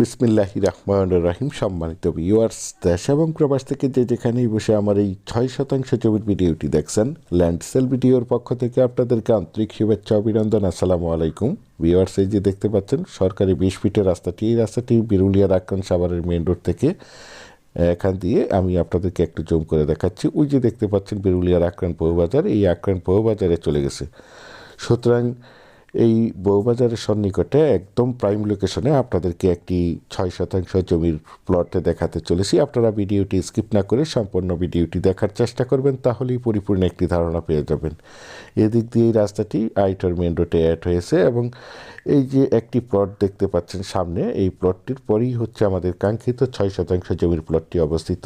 বিসমিল্লাহ রহমান রাহিম সম্মানিত ভিউয়ার্স দেশ এবং প্রবাস থেকে যে যেখানেই বসে আমার এই ছয় শতাংশ জমির ভিডিওটি দেখছেন ল্যান্ড সেল ভিডিওর পক্ষ থেকে আপনাদেরকে আন্তরিক শুভেচ্ছা অভিনন্দন। আসসালামু আলাইকুম। ভিউয়ার্স এই যে দেখতে পাচ্ছেন, সরকারি বিশ ফিটের রাস্তাটি, এই রাস্তাটি বিরুলিয়ার আক্রান সাভারের মেন রোড থেকে এখান দিয়ে আমি আপনাদেরকে একটু জুম করে দেখাচ্ছি। ওই যে দেখতে পাচ্ছেন বিরুলিয়ার আক্রান বহুবাজার এই আক্রান বহুবাজারে চলে গেছে। সুতরাং এই বউবাজারের সন্নিকটে একদম প্রাইম লোকেশনে আপনাদেরকে একটি ছয় শতাংশ জমির প্লটে দেখাতে চলেছি। আপনারা ভিডিওটি স্কিপ না করে সম্পূর্ণ ভিডিওটি দেখার চেষ্টা করবেন, তাহলেই পরিপূর্ণ একটি ধারণা পেয়ে যাবেন। এদিক দিয়ে এই রাস্তাটি আইটার মেন রোডে অ্যাড হয়েছে এবং এই যে একটি প্লট দেখতে পাচ্ছেন সামনে, এই প্লটটির পরেই হচ্ছে আমাদের কাঙ্ক্ষিত ছয় শতাংশ জমির প্লটটি অবস্থিত।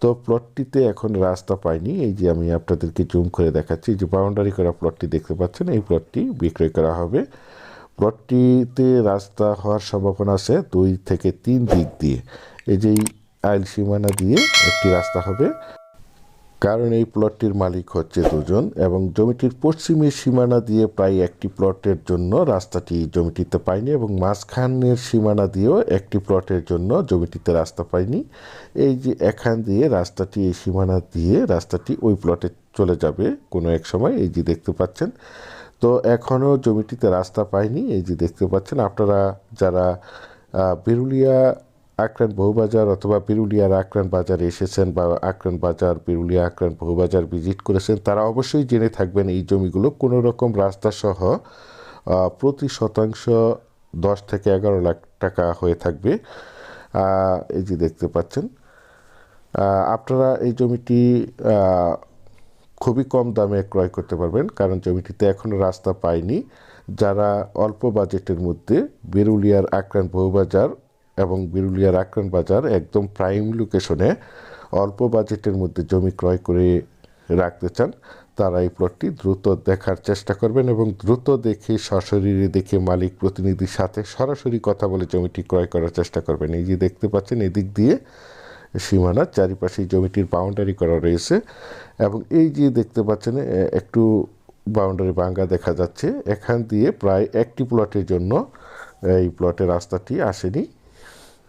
তো প্লটটিতে এখন রাস্তা পাইনি। এই যে আমি আপনাদেরকে জুম করে দেখাচ্ছি যে বাউন্ডারি করা প্লটটি দেখতে পাচ্ছেন, এই প্লটটি বিক্রয় করা হবে। প্লটটিতে রাস্তা হওয়ার সম্ভাবনা আছে দুই থেকে তিন দিক দিয়ে। এই যে আইল সীমানা দিয়ে একটি রাস্তা হবে। কারণ এই প্লটটির মালিক হচ্ছে দুজন এবং জমিটির পশ্চিমী সীমানা দিয়ে প্রায় একটি প্লটের জন্য রাস্তাটি জমিটিতে পায়নি এবং মাঝখানের সীমানা দিয়েও একটি প্লটের জন্য জমিটিতে রাস্তা পায়নি। এই যে এখান দিয়ে রাস্তাটি, এই সীমানা দিয়ে রাস্তাটি ওই প্লটে চলে যাবে কোনো এক সময়, এই যে দেখতে পাচ্ছেন। তো এখনও জমিটিতে রাস্তা পায়নি, এই যে দেখতে পাচ্ছেন। আপনারা যারা বিরুলিয়া আক্রান বহুবাজার অথবা বিরুলিয়ার আক্রান বাজারে এসেছেন বা আক্রান বাজার বিরুলিয়া আক্রান বহুবাজার ভিজিট করেছেন, তারা অবশ্যই জেনে থাকবেন এই জমিগুলো। কোনো রকম রাস্তা সহ প্রতি শতাংশ দশ থেকে এগারো লাখ টাকা হয়ে থাকবে। এই যে দেখতে পাচ্ছেন আপনারা এই জমিটি খুবই কম দামে ক্রয় করতে পারবেন, কারণ জমিটিতে এখনও রাস্তা পায়নি। যারা অল্প বাজেটের মধ্যে বিরুলিয়ার আক্রান বহুবাজার এবং বিরুলিয়ার আক্রান বাজার একদম প্রাইম লোকেশনে অল্প বাজেটের মধ্যে জমি ক্রয় করে রাখতে চান, তারা এই প্লটটি দ্রুত দেখার চেষ্টা করবেন এবং দ্রুত দেখে, সশরীরে দেখে মালিক প্রতিনিধির সাথে সরাসরি কথা বলে জমিটি ক্রয় করার চেষ্টা করবেন। এই যে দেখতে পাচ্ছেন, এদিক দিয়ে সীমানার চারিপাশে জমিটির বাউন্ডারি করা রয়েছে এবং এই যে দেখতে পাচ্ছেন একটু বাউন্ডারি ভাঙ্গা দেখা যাচ্ছে। এখান দিয়ে প্রায় একটি প্লটের জন্য এই প্লটের রাস্তাটি আসেনি।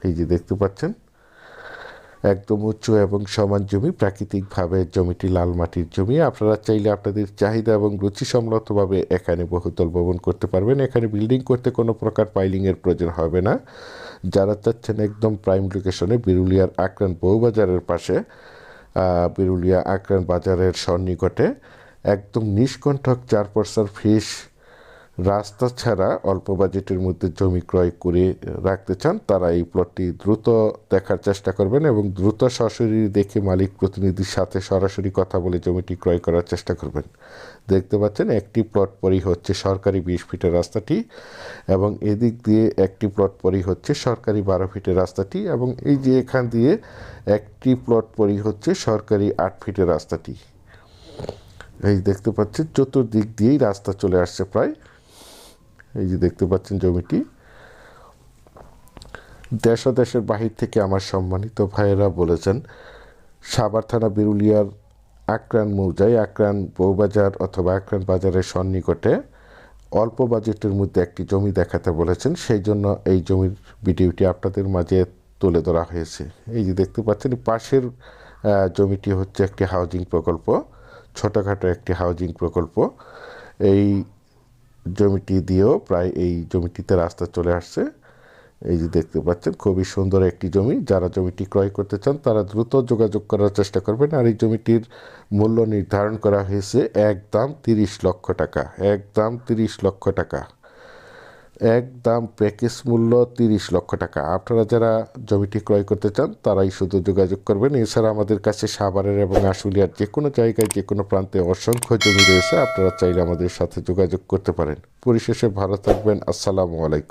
এই যে দেখতে পাচ্ছেন, একদম উঁচু এবং সমান জমি, প্রাকৃতিকভাবে জমিটি লাল মাটির জমি। আপনারা চাইলে আপনাদের চাহিদা এবং রুচিসম্মতভাবে এখানে বহুতল ভবন করতে পারবেন। এখানে বিল্ডিং করতে কোনো প্রকার পাইলিংয়ের প্রয়োজন হবে না। যারা চাচ্ছেন একদম প্রাইম লোকেশনে বিরুলিয়ার আক্রান বউবাজারের পাশে বিরুলিয়া আক্রান বাজারের সন্নিকটে, একদম নিষ্কণ্ঠক চার পয়সার ফিস রাস্তা ছাড়া অল্প বাজেটের মধ্যে জমি ক্রয় করে রাখতে চান, তারা এই প্লটটি দ্রুত দেখার চেষ্টা করবেন এবং দ্রুত সরাসরি দেখে মালিক প্রতিনিধির সাথে সরাসরি কথা বলে জমিটি ক্রয় করার চেষ্টা করবেন। দেখতে পাচ্ছেন, একটি প্লট পরেই হচ্ছে সরকারি বিশ ফিটের রাস্তাটি এবং এদিক দিয়ে একটি প্লট পরেই হচ্ছে সরকারি বারো ফিটের রাস্তাটি এবং এই যে এখান দিয়ে একটি প্লট পরেই হচ্ছে সরকারি আট ফিটের রাস্তাটি। এই দেখতে পাচ্ছেন, চতুর্দিক দিয়েই রাস্তা চলে আসছে প্রায়। এই যে দেখতে পাচ্ছেন জমিটি। দেশ দেশের বাহির থেকে আমার সম্মানিত ভাইয়েরা বলেছেন, সাভার থানা বিরুলিয়ার আক্রান মৌজায়, আক্রান বউবাজার অথবা আক্রান বাজারের সন্নিকটে অল্প বাজেটের মধ্যে একটি জমি দেখাতে বলেছেন। সেই জন্য এই জমির ভিডিওটি আপনাদের মাঝে তুলে ধরা হয়েছে। এই যে দেখতে পাচ্ছেন, পাশের জমিটি হচ্ছে একটি হাউজিং প্রকল্প, ছোটোখাটো একটি হাউজিং প্রকল্প। এই জমিটি দিয়েও প্রায় এই জমিটিতে রাস্তা চলে আসছে। এই যে দেখতে পাচ্ছেন, খুবই সুন্দর একটি জমি। যারা জমিটি ক্রয় করতে চান, তারা দ্রুত যোগাযোগ করার চেষ্টা করবেন। আর এই জমিটির মূল্য নির্ধারণ করা হয়েছে এক দাম তিরিশ লক্ষ টাকা এক দাম তিরিশ লক্ষ টাকা। একদম প্যাকেজ মূল্য তিরিশ লক্ষ টাকা। আপনারা যারা জমিটি ক্রয় করতে চান, তারাই শুধু যোগাযোগ করবেন। এছাড়া আমাদের কাছে সাভারের এবং আশুলিয়ার যে কোনো জায়গায় যে কোনো প্রান্তে অসংখ্য জমি রয়েছে। আপনারা চাইলে আমাদের সাথে যোগাযোগ করতে পারেন। পরিশেষে ভালো থাকবেন। আসসালামু আলাইকুম।